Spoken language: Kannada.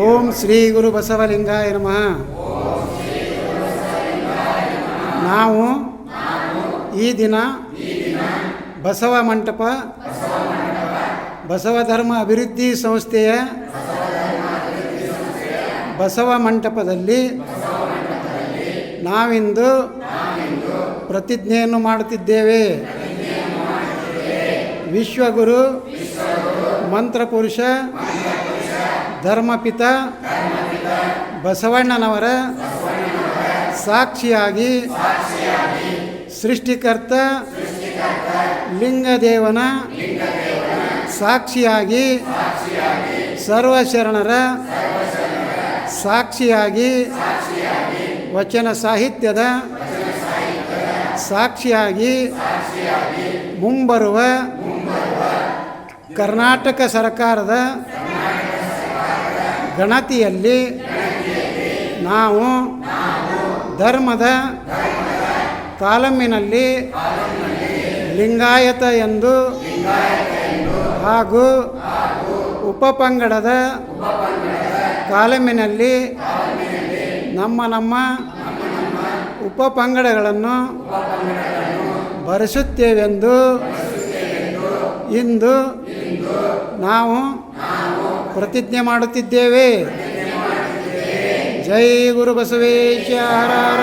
ಓಂ ಶ್ರೀ ಗುರು ಬಸವಲಿಂಗಾಯ ನಮಃ. ನಾವು ಈ ದಿನ ಬಸವ ಮಂಟಪ, ಬಸವ ಧರ್ಮ ಅಭಿವೃದ್ಧಿ ಸಂಸ್ಥೆಯ ಬಸವ ಮಂಟಪದಲ್ಲಿ ನಾವಿಂದು ಪ್ರತಿಜ್ಞೆಯನ್ನು ಮಾಡುತ್ತಿದ್ದೇವೆ. ವಿಶ್ವಗುರು, ಮಂತ್ರಪುರುಷ ಧರ್ಮಪಿತ ಬಸವಣ್ಣನವರ ಸಾಕ್ಷಿಯಾಗಿ ಸೃಷ್ಟಿಕರ್ತ ಲಿಂಗದೇವನ ಸಾಕ್ಷಿಯಾಗಿ ಸರ್ವಶರಣರ ಸಾಕ್ಷಿಯಾಗಿ ವಚನ ಸಾಹಿತ್ಯದ ಸಾಕ್ಷಿಯಾಗಿ ಮುಂಬರುವ ಕರ್ನಾಟಕ ಸರ್ಕಾರದ ಗಣತಿಯಲ್ಲಿ ನಾವು ಧರ್ಮದ ಕಾಲಮ್ಮಿನಲ್ಲಿ ಲಿಂಗಾಯತ ಎಂದು ಹಾಗೂ ಉಪಪಂಗಡದ ಕಾಲಮಿನಲ್ಲಿ ನಮ್ಮ ನಮ್ಮ ಉಪಪಂಗಡಗಳನ್ನು ಬರೆಸುತ್ತೇವೆಂದು ಇಂದು ನಾವು ಪ್ರತಿಜ್ಞೆ ಮಾಡುತ್ತಿದ್ದೇವೆ. ಜೈ ಗುರು ಬಸವೇಶ್ವರ